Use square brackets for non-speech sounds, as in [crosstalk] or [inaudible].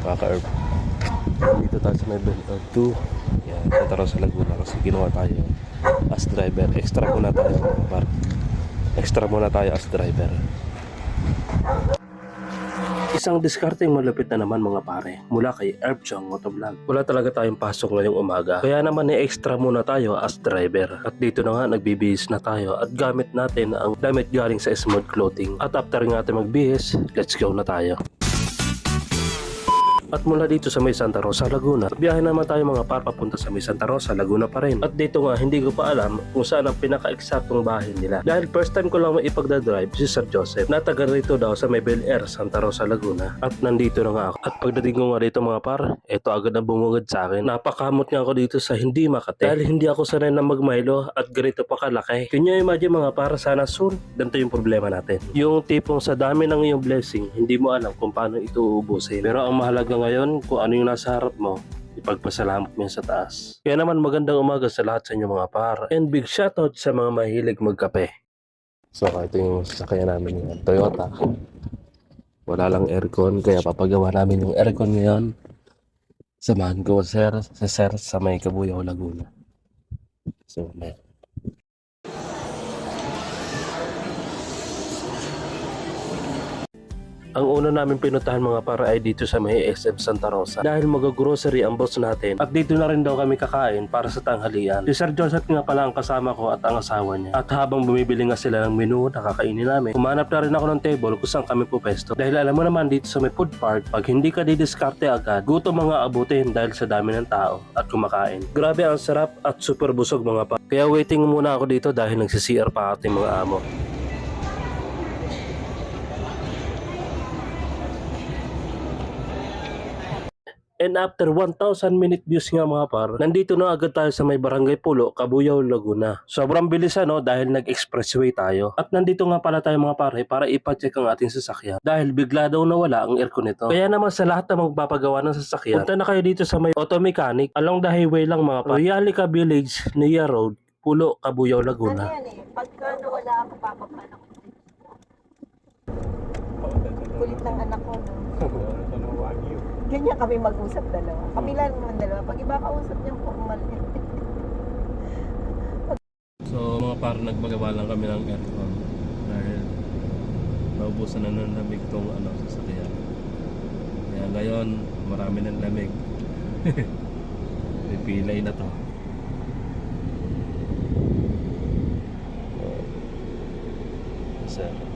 mga ka-herb. Dito tayo sa Herb 2. Yan, Santa Rosa Laguna kasi ginawa tayo as driver. Extra muna tayo mga par. Extra muna tayo as driver. Isang diskarteng malupit na naman mga pare mula kay Erbjong Motovlog. Wala talaga tayong pasok ngayong umaga. Kaya naman i-extra muna tayo as driver. At dito na nga nagbibihis na tayo at gamit natin ang damit galing sa Smooth Clothing. At after nga natin magbihis, let's go na tayo. At mula dito sa may Santa Rosa, Laguna, biyahe naman tayo mga par papunta sa may Santa Rosa, Laguna pa rin. At dito nga, hindi ko pa alam kung saan ang pinaka-eksaktong bahay nila. Dahil first time ko lang maipagdadrive si Sir Joseph. Nataga rito daw sa may Bel Air, Santa Rosa, Laguna. At nandito na nga ako. At pagdating ko nga dito mga par, ito agad na bumungad sa akin. Napakamot nga ako dito sa hindi Makate. Dahil hindi ako sanay na magmaylo at ganito pa kalaki. Can you imagine mga par, sana soon, ganito yung problema natin. Yung tipong sa dami ng iyong blessing, hindi mo alam kung paano ito uubusin. Pero ang mahalaga ngayon, kung ano yung nasa harap mo, ipagpasalamat mo yan sa taas. Kaya naman magandang umaga sa lahat sa inyo mga par. And big shoutout sa mga mahilig magkape. So ito yung sasakyan namin yung Toyota. Wala lang aircon, kaya papagawa namin yung aircon ngayon. Samahan ko sir, sa sir sa may Kabuyaw, Laguna. So, may Ang una namin pinuntahan mga para ay dito sa may SM Santa Rosa dahil mag-grocery ang boss natin at dito na rin daw kami kakain para sa tanghalian. Si Sir Joseph nga pala ang kasama ko at ang asawa niya. At habang bumibili nga sila ng menu na kakainin namin, umanap na rin ako ng table kung saan kami pupesto. Dahil alam mo naman dito sa may food park, pag hindi ka didiskarte agad, gutom mga abutin dahil sa dami ng tao at kumakain. Grabe ang sarap at super busog mga pa. Kaya waiting muna ako dito dahil nagsi-CR pa ating mga amo. And after 1,000 minute views nga mga par, nandito na agad tayo sa may Barangay Pulo, Cabuyao, Laguna. Sobrang bilis ano dahil nag-expressway tayo. At nandito nga pala tayo mga pare para ipacheck ang ating sasakyan. Dahil bigla daw nawala ang aircon nito. Kaya naman sa lahat na magpapagawa ng sasakyan, punta na kayo dito sa may auto mechanic along the highway lang mga par. Royalica Village, Nia Road, Pulo, Cabuyao, Ano Laguna. yan eh, pagka nawala ako, papapanak ko. Kulit ng anak ko, no? [laughs] Ganyan kami mag-usap dalawa. Kami lang naman dalawa. Pag iba kausap niya, formal. [laughs] So mga par, nagpagawa lang kami ng aircon dahil naubusan na ng lamig tong ano, sasakyan. Kaya ngayon, marami ng lamig. [laughs] May na to. Sir.